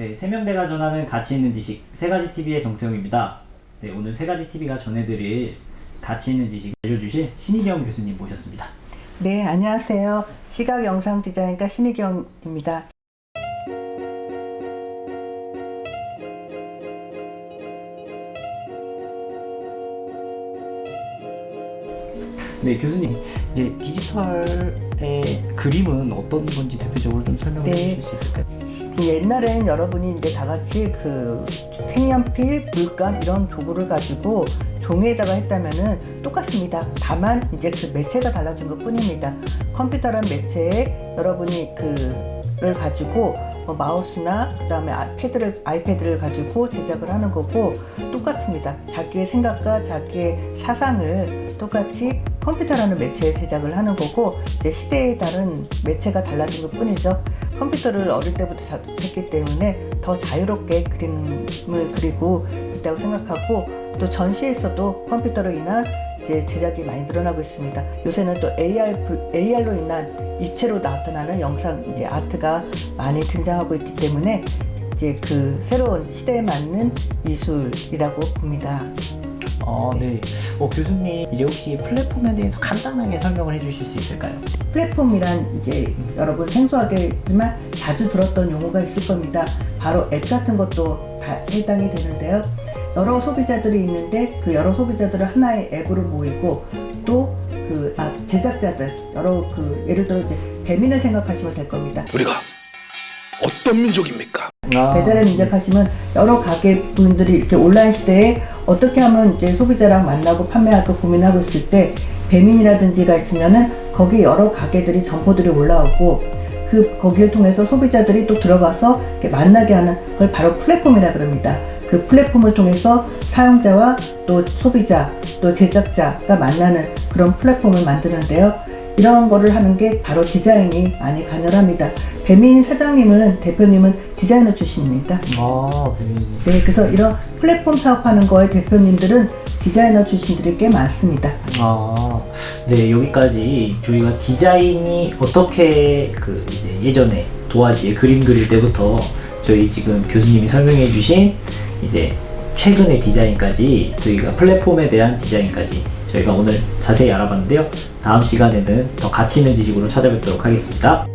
네, 세명대가 전하는 가치 있는 지식 세 가지 TV의 정태용입니다. 네, 오늘 세 가지 TV가 전해드릴 가치 있는 지식 알려주실 신희경 교수님 모셨습니다. 네, 안녕하세요. 시각 영상 디자인과 신희경입니다. 네, 교수님 이제 디지털의 그림은 어떤 건지 대표적으로 좀 설명해 네. 주실 수 있을까요? 옛날에는 여러분이 이제 다 같이 그 색연필, 물감 이런 도구를 가지고 종이에다가 했다면은 똑같습니다. 다만 이제 그 매체가 달라진 것 뿐입니다. 컴퓨터란 매체에 여러분이 그를 가지고 뭐 마우스나 그다음에 아- 패드를 아이패드를 가지고 제작을 하는 거고 똑같습니다. 자기의 생각과 자기의 사상을 똑같이 컴퓨터라는 매체에 제작을 하는 거고 이제 시대에 따른 매체가 달라진 것 뿐이죠. 컴퓨터를 어릴 때부터 자- 했기 때문에 더 자유롭게 그림을 그리고 있다고 생각하고 또 전시에서도 컴퓨터로 인한 이제 제작이 많이 늘어나고 있습니다. 요새는 또 AR, AR로 인한 입체로 나타나는 영상 이제 아트가 많이 등장하고 있기 때문에 이제 그 새로운 시대에 맞는 미술이라고 봅니다. 어, 네. 어, 교수님 이제 혹시 플랫폼에 대해서 간단하게 설명을 해주실 수 있을까요? 플랫폼이란 이제 여러분 생소하겠지만 자주 들었던 용어가 있을 겁니다. 바로 앱 같은 것도 다 해당이 되는데요. 여러 소비자들이 있는데 그 여러 소비자들을 하나의 앱으로 모이고 또 그 아, 제작자들 여러 그 예를 들어 이제 배민을 생각하시면 될 겁니다. 우리가 어떤 민족입니까? 아, 배달의 민족 하시면 여러 가게 분들이 이렇게 온라인 시대에 어떻게 하면 이제 소비자랑 만나고 판매할까 고민하고 있을 때 배민이라든지가 있으면은 거기 여러 가게들이 점포들이 올라오고 그 거기를 통해서 소비자들이 또 들어가서 만나게 하는 걸 바로 플랫폼이라 그럽니다. 그 플랫폼을 통해서 사용자와 또 소비자 또 제작자가 만나는 그런 플랫폼을 만드는데요. 이런 거를 하는 게 바로 디자인이 많이 관여합니다. 배민 사장님은 대표님은 디자이너 출신입니다. 아, 네. 네, 그래서 이런 플랫폼 사업하는 거에 대표님들은 디자이너 출신들이 꽤 많습니다. 아, 네 여기까지 저희가 디자인이 어떻게 그 이제 예전에 도화지에 그림 그릴 때부터 저희 지금 교수님이 설명해 주신 이제 최근의 디자인까지 저희가 플랫폼에 대한 디자인까지 저희가 오늘 자세히 알아봤는데요. 다음 시간에는 더 가치 있는 지식으로 찾아뵙도록 하겠습니다.